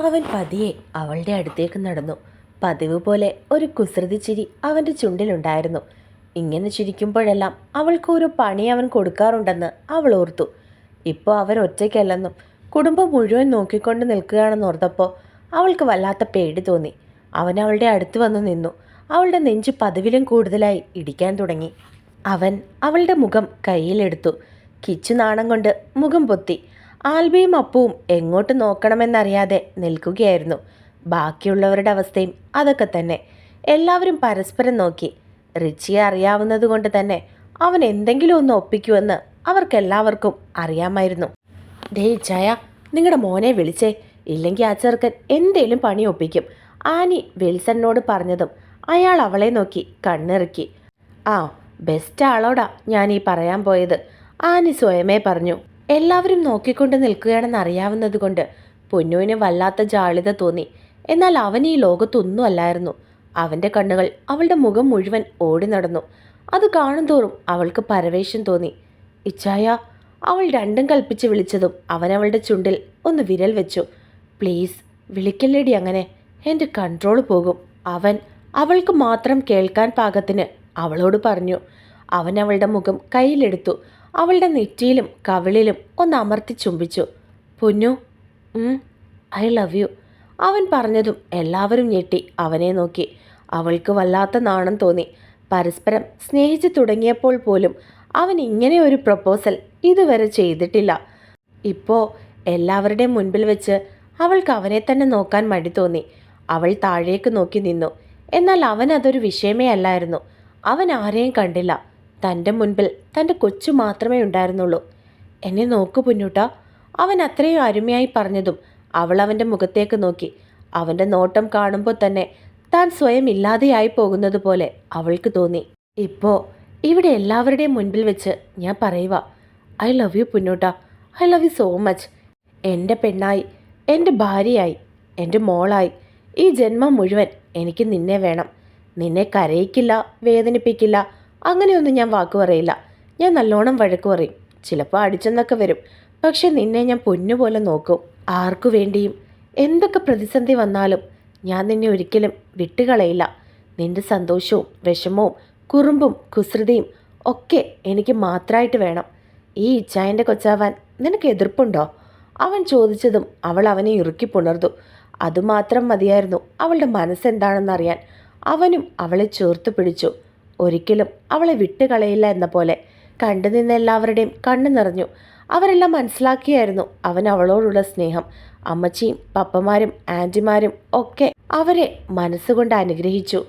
അവൻ പതിയെ അവളുടെ അടുത്തേക്ക് നടന്നു. പതിവ് പോലെ ഒരു കുസൃതി ചിരി അവന്റെ ചുണ്ടിലുണ്ടായിരുന്നു. ഇങ്ങനെ ചിരിക്കുമ്പോഴെല്ലാം അവൾക്ക് ഒരു പണി അവൻ കൊടുക്കാറുണ്ടെന്ന് അവൾ ഓർത്തു. ഇപ്പോൾ അവൻ ഒറ്റയ്ക്കല്ലെന്നും കുടുംബം മുഴുവൻ നോക്കിക്കൊണ്ട് നിൽക്കുകയാണെന്ന് ഓർത്തപ്പോൾ അവൾക്ക് വല്ലാത്ത പേടി തോന്നി. അവൻ അവളുടെ അടുത്ത് വന്ന് നിന്നു. അവളുടെ നെഞ്ച് പതിവിലും കൂടുതലായി ഇടിക്കാൻ തുടങ്ങി. അവൻ അവളുടെ മുഖം കയ്യിലെടുത്തു. കിച്ചു നാണം കൊണ്ട് മുഖം പൊത്തി. ആൽബിയും അപ്പുവും എങ്ങോട്ട് നോക്കണമെന്നറിയാതെ നിൽക്കുകയായിരുന്നു. ബാക്കിയുള്ളവരുടെ അവസ്ഥയും അതൊക്കെ തന്നെ. എല്ലാവരും പരസ്പരം നോക്കി. റിച്ചിയെ അറിയാവുന്നതുകൊണ്ട് തന്നെ അവൻ എന്തെങ്കിലും ഒന്ന് ഒപ്പിക്കുമെന്ന് അവർക്കെല്ലാവർക്കും അറിയാമായിരുന്നു. ദേ ചായ നിങ്ങളുടെ മോനെ വിളിച്ചേ. ഇല്ലെങ്കിൽ ആ ചെറുക്കൻ എന്തേലും പണി ഒപ്പിക്കും. ആനി വിൽസണിനോട് പറഞ്ഞതും അയാൾ അവളെ നോക്കി കണ്ണിറുക്കി. ആ ബെസ്റ്റ് ആളോടാ ഞാൻ ഈ പറയാൻ പോയത്. ആനി സ്വയമേ പറഞ്ഞു. എല്ലാവരും നോക്കിക്കൊണ്ട് നിൽക്കുകയാണെന്ന് അറിയാവുന്നത് കൊണ്ട് പൊന്നുവിന് വല്ലാത്ത ജാളിത തോന്നി. എന്നാൽ അവൻ ഈ ലോകത്തൊന്നും അല്ലായിരുന്നു. അവന്റെ കണ്ണുകൾ അവളുടെ മുഖം മുഴുവൻ ഓടി നടന്നു. അത് കാണും തോറും അവൾക്ക് പരവേശം തോന്നി. ഇച്ചായ അവൾ രണ്ടും കൽപ്പിച്ച് വിളിച്ചതും അവൻ അവളുടെ ചുണ്ടിൽ ഒന്ന് വിരൽ വെച്ചു. പ്ലീസ് വിളിക്കല്ലേടി അങ്ങനെ? എന്റെ കൺട്രോൾ പോകും. അവൻ അവൾക്ക് മാത്രം കേൾക്കാൻ പാകത്തിന് അവളോട് പറഞ്ഞു. അവൻ അവളുടെ മുഖം കയ്യിലെടുത്തു. അവളുടെ നെറ്റിയിലും കവിളിലും ഒന്ന് അമർത്തി ചുംബിച്ചു. പൊന്നു ഐ ലവ് യു. അവൻ പറഞ്ഞതും എല്ലാവരും ഞെട്ടി അവനെ നോക്കി. അവൾക്ക് വല്ലാത്ത നാണം തോന്നി. പരസ്പരം സ്നേഹിച്ചു തുടങ്ങിയപ്പോൾ പോലും അവൻ ഇങ്ങനെ ഒരു പ്രപ്പോസൽ ഇതുവരെ ചെയ്തിട്ടില്ല. ഇപ്പോൾ എല്ലാവരുടെയും മുൻപിൽ വെച്ച് അവൾക്ക് അവനെ തന്നെ നോക്കാൻ മടി തോന്നി. അവൾ താഴേക്ക് നോക്കി നിന്നു. എന്നാൽ അവൻ അതൊരു വിഷയമേ അല്ലായിരുന്നു. അവൻ ആരെയും കണ്ടില്ല. തന്റെ മുൻപിൽ തന്റെ കൊച്ചു മാത്രമേ ഉണ്ടായിരുന്നുള്ളൂ. എന്നെ നോക്കു പുന്നൂട്ട അവൻ അത്രയും അരുമയായി പറഞ്ഞതും അവൾ അവന്റെ മുഖത്തേക്ക് നോക്കി. അവന്റെ നോട്ടം കാണുമ്പോൾ തന്നെ താൻ സ്വയം ഇല്ലാതെയായി പോകുന്നത് പോലെ അവൾക്ക് തോന്നി. ഇപ്പോൾ ഇവിടെ എല്ലാവരുടെയും മുൻപിൽ വെച്ച് ഞാൻ പറയുക I love you പുന്നൂട്ട I love you so much. എന്റെ പെണ്ണായി എന്റെ ഭാര്യയായി എന്റെ മോളായി ഈ ജന്മം മുഴുവൻ എനിക്ക് നിന്നെ വേണം. നിന്നെ കരയിക്കില്ല വേദനിപ്പിക്കില്ല അങ്ങനെയൊന്നും ഞാൻ വാക്ക് പറയില്ല. ഞാൻ നല്ലോണം വഴക്ക് പറയും. ചിലപ്പോൾ അടിച്ചെന്നൊക്കെ വരും. പക്ഷെ നിന്നെ ഞാൻ പൊന്നുപോലെ നോക്കും. ആർക്കു വേണ്ടിയും? എന്തൊക്കെ പ്രതിസന്ധി വന്നാലും ഞാൻ നിന്നെ ഒരിക്കലും വിട്ടുകളയില്ല. നിന്റെ സന്തോഷവും വിഷമവും കുറുമ്പും കുസൃതിയും ഒക്കെ എനിക്ക് മാത്രമായിട്ട് വേണം. ഈ ഇച്ചായന്റെ കൊച്ചാവാൻ നിനക്ക് എതിർപ്പുണ്ടോ? അവൻ ചോദിച്ചതും അവൾ അവനെ ഇറുക്കി പുണർന്നു. അതുമാത്രം മതിയായിരുന്നു അവളുടെ മനസ്സെന്താണെന്നറിയാൻ അവനും അവളെ ചേർത്ത് പിടിച്ചു. ഒരിക്കലും അവളെ വിട്ടുകളയില്ല എന്ന പോലെ കണ്ടു നിന്ന എല്ലാവരുടെയും കണ്ണു നിറഞ്ഞു. അവരെല്ലാം മനസ്സിലാക്കിയായിരുന്നു അവൻ അവളോടുള്ള സ്നേഹം. അമ്മച്ചിയും പപ്പമാരും ആന്റിമാരും ഒക്കെ അവരെ മനസ്സുകൊണ്ട് അനുഗ്രഹിച്ചു.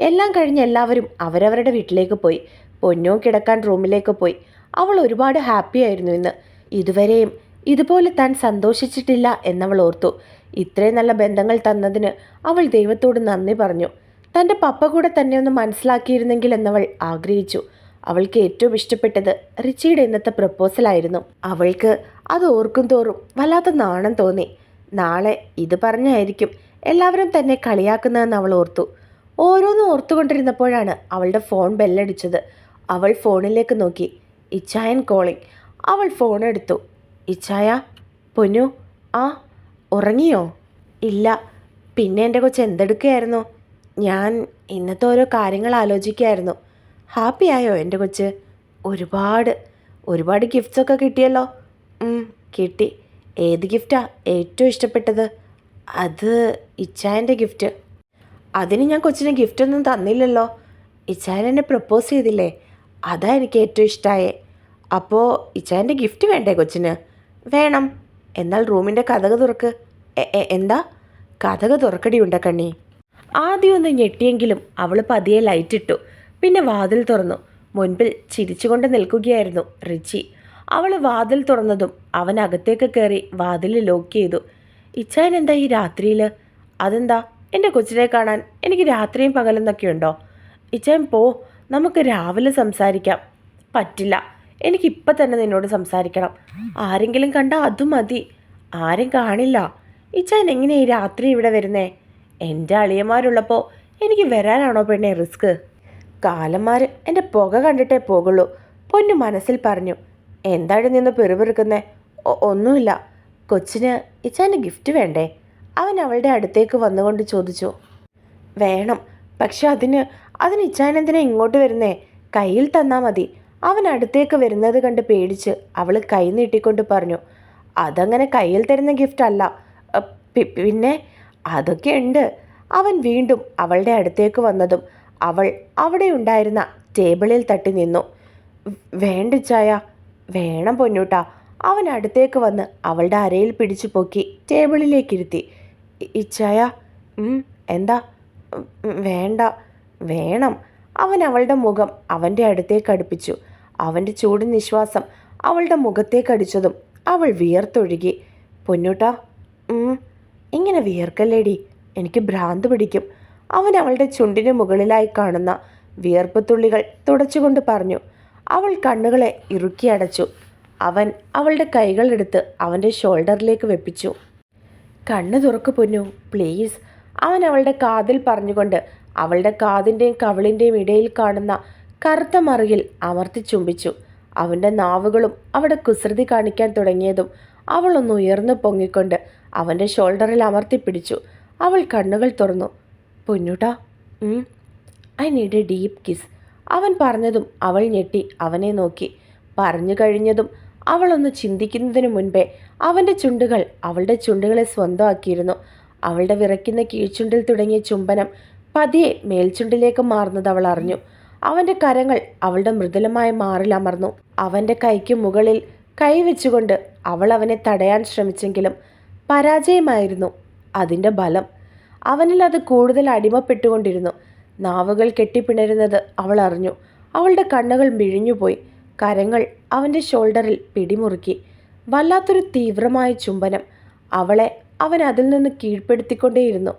എല്ലാം കഴിഞ്ഞ് എല്ലാവരും അവരവരുടെ വീട്ടിലേക്ക് പോയി. പൊന്നോ കിടക്കാൻ റൂമിലേക്ക് പോയി. അവൾ ഒരുപാട് ഹാപ്പി ആയിരുന്നു ഇന്ന്. ഇതുവരെയും ഇതുപോലെ താൻ സന്തോഷിച്ചിട്ടില്ല എന്നവൾ ഓർത്തു. ഇത്രയും നല്ല ബന്ധങ്ങൾ തന്നതിന് അവൾ ദൈവത്തോട് നന്ദി പറഞ്ഞു. തന്റെ പപ്പ കൂടെ തന്നെ ഒന്ന് മനസ്സിലാക്കിയിരുന്നെങ്കിൽ എന്നവൾ ആഗ്രഹിച്ചു. അവൾക്ക് ഏറ്റവും ഇഷ്ടപ്പെട്ടത് റിച്ചിയുടെ ഇന്നത്തെ പ്രപ്പോസലായിരുന്നു അവൾക്ക് അത് ഓർക്കും തോറും വല്ലാത്ത നാണം തോന്നി. നാളെ ഇത് പറഞ്ഞായിരിക്കും എല്ലാവരും തന്നെ കളിയാക്കുന്നതെന്ന് അവൾ ഓർത്തു. ഓരോന്നും ഓർത്തുകൊണ്ടിരുന്നപ്പോഴാണ് അവളുടെ ഫോൺ ബെല്ലടിച്ചത്. അവൾ ഫോണിലേക്ക് നോക്കി. ഇച്ചായൻ കോളിംഗ്. അവൾ ഫോൺ എടുത്തു. ഇച്ചായ പൊന്നു ആ ഉറങ്ങിയോ? ഇല്ല. പിന്നെ എന്റെ കൊച്ച് എന്തെടുക്കുകയായിരുന്നു? ഞാൻ ഇന്നത്തെ ഓരോ കാര്യങ്ങൾ ആലോചിക്കുകയായിരുന്നു. ആയോ എന്റെ കൊച്ച്? ഒരുപാട്. ഒരുപാട് ഗിഫ്റ്റ്സൊക്കെ കിട്ടിയല്ലോ. കിട്ടി. ഏത് ഗിഫ്റ്റാ ഏറ്റവും ഇഷ്ടപ്പെട്ടത്? അത് ഇച്ചായന്റെ ഗിഫ്റ്റ് അതിന് ഞാൻ കൊച്ചിന് ഗിഫ്റ്റൊന്നും തന്നില്ലല്ലോ. ഇച്ചായൻ എന്നെ പ്രപ്പോസ് ചെയ്തില്ലേ? അതാ എനിക്ക് ഏറ്റവും ഇഷ്ടമായേ അപ്പോൾ ഇച്ചായന്റെ ഗിഫ്റ്റ് വേണ്ടേ കൊച്ചിന്? വേണം. എന്നാൽ റൂമിന്റെ കഥക തുറക്ക്. എന്താ? കഥക തുറക്കടി ഉണ്ട കണ്ണി? ആദ്യം ഒന്ന് ഞെട്ടിയെങ്കിലും അവൾ പതിയെ ലൈറ്റ് ഇട്ടു. പിന്നെ വാതിൽ തുറന്നു. മുൻപിൽ ചിരിച്ചുകൊണ്ട് നിൽക്കുകയായിരുന്നു റിച്ചി. അവൾ വാതിൽ തുറന്നതും അവൻ അകത്തേക്ക് കയറി വാതിൽ ലോക്ക് ചെയ്തു. ഇച്ചായൻ എന്താ ഈ രാത്രിയിൽ അതെന്താ? എന്റെ കൊച്ചിനെ കാണാൻ എനിക്ക് രാത്രിയും പകലെന്നൊക്കെ ഉണ്ടോ? ഇച്ചായൻ പോ നമുക്ക് രാവിലെ സംസാരിക്കാം. പറ്റില്ല. എനിക്കിപ്പം തന്നെ നിന്നോട് സംസാരിക്കണം. ആരെങ്കിലും കണ്ടാൽ അതും മതി. ആരും കാണില്ല. ഇച്ചാൻ എങ്ങനെയാണ് ഈ രാത്രി ഇവിടെ വരുന്നേ? എന്റെ അളിയന്മാരുള്ളപ്പോൾ എനിക്ക് വരാനാണോ പെണ്ണെ റിസ്ക്? കാലന്മാർ എന്റെ പുക കണ്ടിട്ടേ പോകുള്ളൂ. പൊന്നു മനസ്സിൽ പറഞ്ഞു എന്താണ് നിന്ന് പെറുപെറുക്കുന്നേ? ഒന്നുമില്ല. കൊച്ചിന് ഇച്ചാന്റെ ഗിഫ്റ്റ് വേണ്ടേ? അവൻ അവളുടെ അടുത്തേക്ക് വന്നുകൊണ്ട് ചോദിച്ചു. വേണം പക്ഷെ അതിന് അതിന് ഇച്ചാനെന്തിനാ ഇങ്ങോട്ട് വരുന്നേ? കയ്യിൽ തന്നാൽ മതി. അവൻ അടുത്തേക്ക് വരുന്നത് കണ്ട് പേടിച്ച് അവൾ കൈ നീട്ടിക്കൊണ്ട് പറഞ്ഞു അതങ്ങനെ കയ്യിൽ തരുന്ന ഗിഫ്റ്റ് അല്ല. പിന്നെ അതൊക്കെ ഉണ്ട് അവൻ വീണ്ടും അവളുടെ അടുത്തേക്ക് വന്നതും അവൾ അവിടെ ഉണ്ടായിരുന്ന ടേബിളിൽ തട്ടി നിന്നു. വേണ്ട ചായ വേണം പൊന്നൂട്ടാ. അവൻ അടുത്തേക്ക് വന്ന് അവളുടെ അരയിൽ പിടിച്ചു പൊക്കി ടേബിളിലേക്കിരുത്തി. "ഇ- ഇച്ചായ എന്താ? വേണ്ട വേണം. അവൻ അവളുടെ മുഖം അവന്റെ അടുത്തേക്ക് അടുപ്പിച്ചു. അവന്റെ ചൂട് നിശ്വാസം അവളുടെ മുഖത്തേക്ക് അടിച്ചതും അവൾ വിയർത്തൊഴുകി. പൊന്നൂട്ടാ ഇങ്ങനെ വിയർക്കല്ലേടി? എനിക്ക് ഭ്രാന്ത് പിടിക്കും. അവൻ അവളുടെ ചുണ്ടിന് മുകളിലായി കാണുന്ന വിയർപ്പ് തുള്ളികൾ തുടച്ചുകൊണ്ട് പറഞ്ഞു അവൾ കണ്ണുകളെ ഇറുക്കി അടച്ചു. അവൻ അവളുടെ കൈകളെടുത്ത് അവന്റെ ഷോൾഡറിലേക്ക് വെപ്പിച്ചു. കണ്ണ് തുറക്ക് പൊന്നു പ്ലീസ്. അവൻ അവളുടെ കാതിൽ പറഞ്ഞുകൊണ്ട് അവളുടെ കാതിന്റെയും കവിളിന്റെയും ഇടയിൽ കാണുന്ന കറുത്ത മറിയിൽ അമർത്തി ചുംബിച്ചു. അവന്റെ നാവുകളും അവിടെ കുസൃതി കാണിക്കാൻ തുടങ്ങിയതും അവൾ ഒന്ന് ഉയർന്നു പൊങ്ങിക്കൊണ്ട് അവന്റെ ഷോൾഡറിൽ അമർത്തിപ്പിടിച്ചു അവൾ കണ്ണുകൾ തുറന്നു. പൊന്നുട്ടാ I need a deep kiss. അവൻ പറഞ്ഞതും അവൾ ഞെട്ടി അവനെ നോക്കി. പറഞ്ഞു കഴിഞ്ഞതും അവളൊന്ന് ചിന്തിക്കുന്നതിനു മുൻപേ അവന്റെ ചുണ്ടുകൾ അവളുടെ ചുണ്ടുകളെ സ്വന്തമാക്കിയിരുന്നു. അവളുടെ വിറയ്ക്കുന്ന കീഴ്ചുണ്ടിൽ തുടങ്ങിയ ചുംബനം പതിയെ മേൽചുണ്ടിലേക്ക് മാറുന്നത് അവൾ അറിഞ്ഞു. അവന്റെ കരങ്ങൾ അവളുടെ മൃദുലമായ മാറിൽ അമർന്നു. അവന്റെ കൈക്ക് മുകളിൽ കൈവച്ചുകൊണ്ട് അവൾ അവനെ തടയാൻ ശ്രമിച്ചെങ്കിലും പരാജയമായിരുന്നു. അതിന്റെ ബലം. അവനിൽ അത് കൂടുതൽ അടിമപ്പെട്ടുകൊണ്ടിരുന്നു. നാവുകൾ കെട്ടിപ്പിണരുന്നത് അവൾ അറിഞ്ഞു. അവളുടെ കണ്ണുകൾ മിഴിഞ്ഞുപോയി. കരങ്ങൾ അവന്റെ ഷോൾഡറിൽ പിടിമുറുക്കി. വല്ലാത്തൊരു തീവ്രമായ ചുംബനം. അവളെ അവൻ അതിൽ നിന്ന് കീഴ്പ്പെടുത്തിക്കൊണ്ടേയിരുന്നു.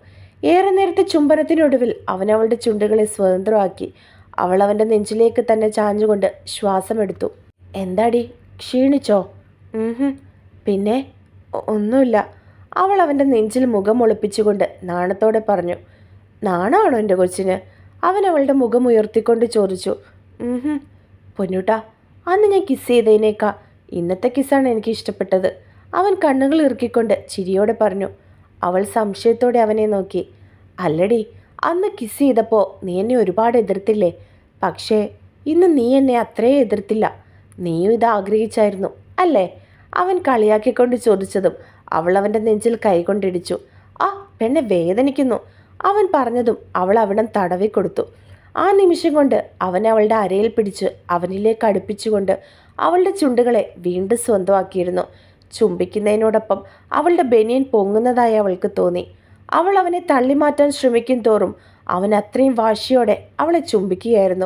ഏറെ നേരത്തെ ചുംബനത്തിനൊടുവിൽ അവൻ അവളുടെ ചുണ്ടുകളെ സ്വതന്ത്രമാക്കി. അവൾ അവന്റെ നെഞ്ചിലേക്ക് തന്നെ ചാഞ്ഞുകൊണ്ട് ശ്വാസമെടുത്തു. എന്താടി? ക്ഷീണിച്ചോ? പിന്നെ? ഒന്നുമില്ല. അവൾ അവന്റെ നെഞ്ചിൽ മുഖം ഒളിപ്പിച്ചുകൊണ്ട് നാണത്തോടെ പറഞ്ഞു നാണമാണോ എന്റെ കൊച്ചിന്? അവൻ അവളുടെ മുഖം ഉയർത്തിക്കൊണ്ട് ചോദിച്ചു പൊന്നുട്ടാ അന്ന് ഞാൻ കിസ് ചെയ്തതിനേക്കാ ഇന്നത്തെ കിസ്സാണ് എനിക്ക് ഇഷ്ടപ്പെട്ടത്. അവൻ കണ്ണുകൾ ഇറുക്കിക്കൊണ്ട് ചിരിയോടെ പറഞ്ഞു അവൾ സംശയത്തോടെ അവനെ നോക്കി അല്ലടി അന്ന് കിസ് ചെയ്തപ്പോൾ നീ എന്നെ ഒരുപാട് എതിർത്തില്ലേ പക്ഷേ ഇന്ന് നീ എന്നെ അത്രയും എതിർത്തില്ല നീയും ഇത് ആഗ്രഹിച്ചായിരുന്നു അല്ലേ? അവൻ കളിയാക്കിക്കൊണ്ട് ചോദിച്ചതും അവൾ അവന്റെ നെഞ്ചിൽ കൈകൊണ്ടിടിച്ചു. ആ പെണ്ണെ വേദനിക്കുന്നു. അവൻ പറഞ്ഞതും അവൾ അവിടം തടവിക്കൊടുത്തു ആ നിമിഷം കൊണ്ട് അവൻ അവളുടെ അരയിൽ പിടിച്ച് അവനിലേക്ക് അടുപ്പിച്ചുകൊണ്ട് അവളുടെ ചുണ്ടുകളെ വീണ്ടും സ്വന്തമാക്കിയിരുന്നു. ചുംബിക്കുന്നതിനോടൊപ്പം അവളുടെ ബനിയൻ പൊങ്ങുന്നതായി അവൾക്ക് തോന്നി. അവൾ അവനെ തള്ളിമാറ്റാൻ ശ്രമിക്കും തോറും അവൻ അത്രയും വാശിയോടെ അവളെ ചുംബിക്കുകയായിരുന്നു.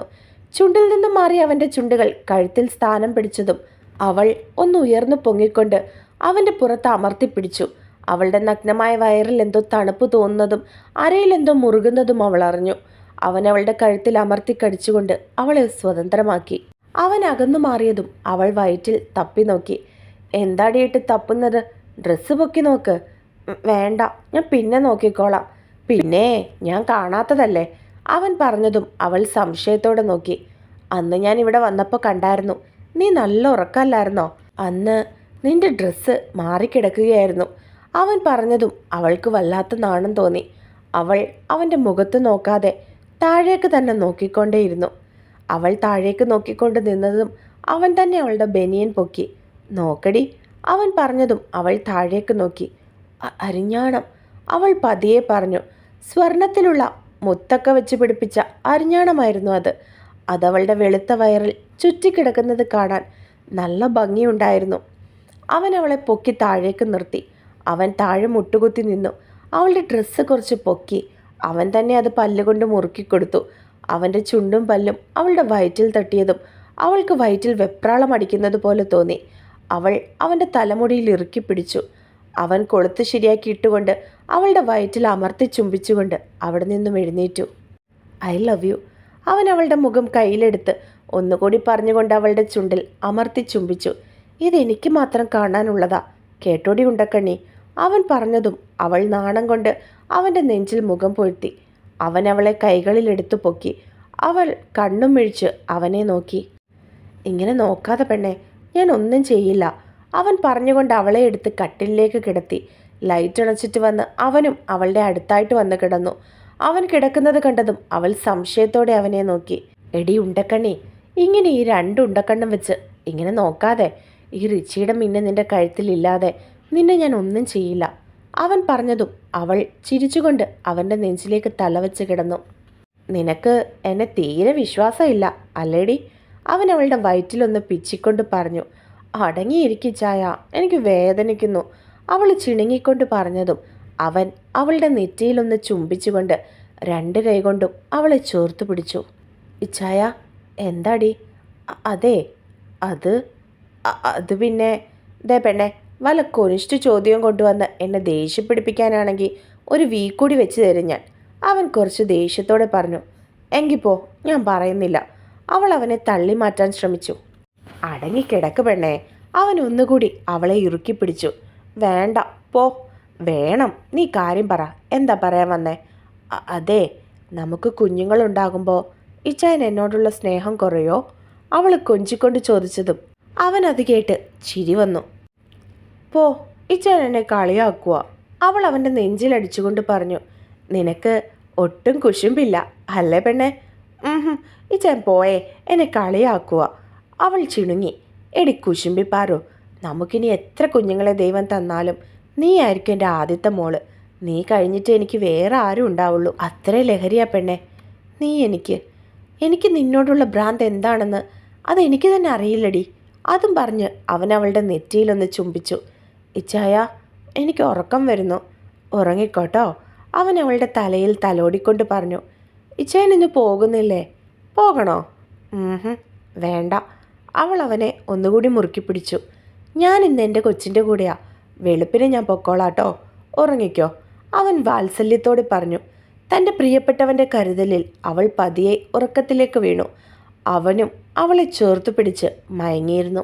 ചുണ്ടിൽ നിന്നും മാറി അവന്റെ ചുണ്ടുകൾ കഴുത്തിൽ സ്ഥാനം പിടിച്ചതും അവൾ ഒന്ന് ഉയർന്നു പൊങ്ങിക്കൊണ്ട് അവന്റെ പുറത്ത് അമർത്തിപ്പിടിച്ചു അവളുടെ നഗ്നമായ വയറിൽ എന്തോ തണുപ്പ് തോന്നുന്നതും അരയിലെന്തോ മുറുകുന്നതും അവൾ അറിഞ്ഞു. അവൻ അവളുടെ കഴുത്തിൽ അമർത്തി കടിച്ചുകൊണ്ട് അവളെ സ്വതന്ത്രമാക്കി. അവൻ അകന്നു മാറിയതും അവൾ വയറ്റിൽ തപ്പി നോക്കി. എന്താടിയിട്ട് തപ്പുന്നത്? ഡ്രസ്സ് പൊക്കി നോക്ക്. വേണ്ട. ഞാൻ പിന്നെ നോക്കിക്കോളാം. പിന്നെ ഞാൻ കാണാത്തതല്ലേ? അവൻ പറഞ്ഞതും അവൾ സംശയത്തോടെ നോക്കി. അന്ന് ഞാൻ ഇവിടെ വന്നപ്പോൾ കണ്ടായിരുന്നു. നീ നല്ല ഉറക്കമല്ലായിരുന്നോ അന്ന് നിന്റെ ഡ്രസ്സ് മാറിക്കിടക്കുകയായിരുന്നു. അവൻ പറഞ്ഞതും അവൾക്ക് വല്ലാത്ത നാണം തോന്നി. അവൾ അവന്റെ മുഖത്ത് നോക്കാതെ താഴേക്ക് തന്നെ നോക്കിക്കൊണ്ടേയിരുന്നു. അവൾ താഴേക്ക് നോക്കിക്കൊണ്ട് നിന്നതും അവൻ തന്നെ അവളുടെ ബനിയൻ പൊക്കി. നോക്കടി അവൻ പറഞ്ഞതും അവൾ താഴേക്ക് നോക്കി. അരിഞ്ഞാണം. അവൾ പതിയെ പറഞ്ഞു സ്വർണത്തിലുള്ള മുത്തൊക്കെ വെച്ച് പിടിപ്പിച്ച അരിഞ്ഞാണമായിരുന്നു അത്. അതവളുടെ വെളുത്ത വയറിൽ ചുറ്റിക്കിടക്കുന്നത് കാണാൻ നല്ല ഭംഗിയുണ്ടായിരുന്നു. അവൻ അവളെ പൊക്കി താഴേക്ക് നിർത്തി. അവൻ താഴെ മുട്ടുകുത്തി നിന്നു. അവളുടെ ഡ്രസ്സ് കുറച്ച് പൊക്കി. അവൻ തന്നെ അത് പല്ലുകൊണ്ട് മുറുക്കിക്കൊടുത്തു അവന്റെ ചുണ്ടും പല്ലും അവളുടെ വയറ്റിൽ തട്ടിയതും അവൾക്ക് വയറ്റിൽ വെപ്രാളം അടിക്കുന്നത് പോലെ തോന്നി. അവൾ അവന്റെ തലമുടിയിൽ ഇറുക്കി പിടിച്ചു. അവൻ കൊളുത്ത് ശരിയാക്കി ഇട്ടുകൊണ്ട് അവളുടെ വയറ്റിൽ അമർത്തി ചുംബിച്ചുകൊണ്ട് അവിടെ നിന്നും എഴുന്നേറ്റു. I love you. അവൻ അവളുടെ മുഖം കയ്യിലെടുത്ത് ഒന്നുകൂടി പറഞ്ഞുകൊണ്ട് അവളുടെ ചുണ്ടിൽ അമർത്തി ചുംബിച്ചു. ഇതെനിക്ക് മാത്രം കാണാനുള്ളതാ. കേട്ടോടി ഉണ്ടക്കണ്ണി. അവൻ പറഞ്ഞതും അവൾ നാണം കൊണ്ട് അവന്റെ നെഞ്ചിൽ മുഖം പൊഴ്ത്തി. അവൻ അവളെ കൈകളിലെടുത്തു പൊക്കി. അവൾ കണ്ണും മിഴിച്ച് അവനെ നോക്കി. ഇങ്ങനെ നോക്കാതെ പെണ്ണെ ഞാൻ ഒന്നും ചെയ്യില്ല. അവൻ പറഞ്ഞുകൊണ്ട് അവളെ എടുത്ത് കട്ടിലേക്ക് കിടത്തി. ലൈറ്റ് അണച്ചിട്ട് വന്ന് അവനും അവളുടെ അടുത്തായിട്ട് വന്ന് കിടന്നു. അവൻ കിടക്കുന്നത് കണ്ടതും അവൾ സംശയത്തോടെ അവനെ നോക്കി. എടി ഉണ്ടക്കണ്ണി ഇങ്ങനെ ഈ രണ്ട് ഉണ്ടക്കണ്ണും വെച്ച് ഇങ്ങനെ നോക്കാതെ ഈ റിച്ചിയുടെ മിന്നെ നിന്റെ കഴുത്തിലില്ലാതെ നിന്നെ ഞാൻ ഒന്നും ചെയ്യില്ല. അവൻ പറഞ്ഞതും അവൾ ചിരിച്ചുകൊണ്ട് അവന്റെ നെഞ്ചിലേക്ക് തലവെച്ച് കിടന്നു. നിനക്ക് എന്നെ തീരെ വിശ്വാസമില്ല അല്ലേടി? അവൻ അവളുടെ വയറ്റിലൊന്ന് പിച്ചിക്കൊണ്ട് പറഞ്ഞു അടങ്ങിയിരിക്കും ചായ എനിക്ക് വേദനിക്കുന്നു. അവൾ ചിണുങ്ങിക്കൊണ്ട് പറഞ്ഞതും അവൻ അവളുടെ നെറ്റിയിലൊന്ന് ചുംബിച്ചുകൊണ്ട് രണ്ട് കൈകൊണ്ടും അവളെ ചോർത്തു പിടിച്ചു. ഇച്ചായ എന്താടി? അതെ അത് അത് പിന്നെ ദേ പെണ്ണെ വല്ല കൊനിഷ്ഠ ചോദ്യവും കൊണ്ടുവന്ന് എന്നെ ദേഷ്യപ്പിടിപ്പിക്കാനാണെങ്കിൽ ഒരു വീ കൂടി വെച്ച് തരും ഞാൻ. അവൻ കുറച്ച് ദേഷ്യത്തോടെ പറഞ്ഞു എങ്കിപ്പോ ഞാൻ പറയുന്നില്ല. അവൾ അവനെ തള്ളി മാറ്റാൻ ശ്രമിച്ചു. അടങ്ങി കിടക്ക് പെണ്ണേ. അവൻ ഒന്നുകൂടി അവളെ ഇറുക്കി പിടിച്ചു. വേണ്ട പോ. വേണം. നീ കാര്യം പറ. എന്താ പറയാൻ വന്നേ? അതെ. നമുക്ക് കുഞ്ഞുങ്ങളുണ്ടാകുമ്പോൾ ഇച്ചായൻ എന്നോടുള്ള സ്നേഹം കുറയോ? അവൾ കൊഞ്ചിക്കൊണ്ട് ചോദിച്ചതും അവൻ അത് കേട്ട് ചിരി വന്നു. പോ ഇച്ചാൻ എന്നെ കളിയാക്കുക അവൾ അവന്റെ നെഞ്ചിലടിച്ചുകൊണ്ട് പറഞ്ഞു നിനക്ക് ഒട്ടും കുശുമ്പില്ല അല്ലേ പെണ്ണെ? ഇച്ചാൻ പോയേ എന്നെ കളിയാക്കുക അവൾ ചിണുങ്ങി എടി കുശുമ്പിപ്പാറോ നമുക്കിനി എത്ര കുഞ്ഞുങ്ങളെ ദൈവം തന്നാലും നീ ആയിരിക്കും എന്റെ ആദ്യത്തെ മോൾ. നീ കഴിഞ്ഞിട്ട് എനിക്ക് വേറെ ആരും ഉണ്ടാവുള്ളൂ. അത്ര ലഹരിയാ പെണ്ണെ. നീ എനിക്ക് എനിക്ക് നിന്നോടുള്ള ഭ്രാന്ത് എന്താണെന്ന് അതെനിക്ക് തന്നെ അറിയില്ലടി. അതും പറഞ്ഞ് അവൻ അവളുടെ നെറ്റിയിലൊന്ന് ചുംബിച്ചു. ഇച്ചായ എനിക്ക് ഉറക്കം വരുന്നു. ഉറങ്ങിക്കോട്ടോ. അവൻ അവളുടെ തലയിൽ തലോടിക്കൊണ്ട് പറഞ്ഞു. ഇച്ചായൻ ഇന്ന് പോകുന്നില്ലേ? പോകണോ? വേണ്ട. അവൾ അവനെ ഒന്നുകൂടി മുറുക്കി പിടിച്ചു. ഞാൻ ഇന്ന് എന്റെ കൊച്ചിന്റെ കൂടെയാ. വെളുപ്പിനെ ഞാൻ പൊക്കോളാട്ടോ. ഉറങ്ങിക്കോ. അവൻ വാത്സല്യത്തോടെ പറഞ്ഞു. തന്റെ പ്രിയപ്പെട്ടവന്റെ കരുതലിൽ അവൾ പതിയെ ഉറക്കത്തിലേക്ക് വീണു. അവനും അവളെ ചേർത്തു പിടിച്ച് മയങ്ങിയിരുന്നു.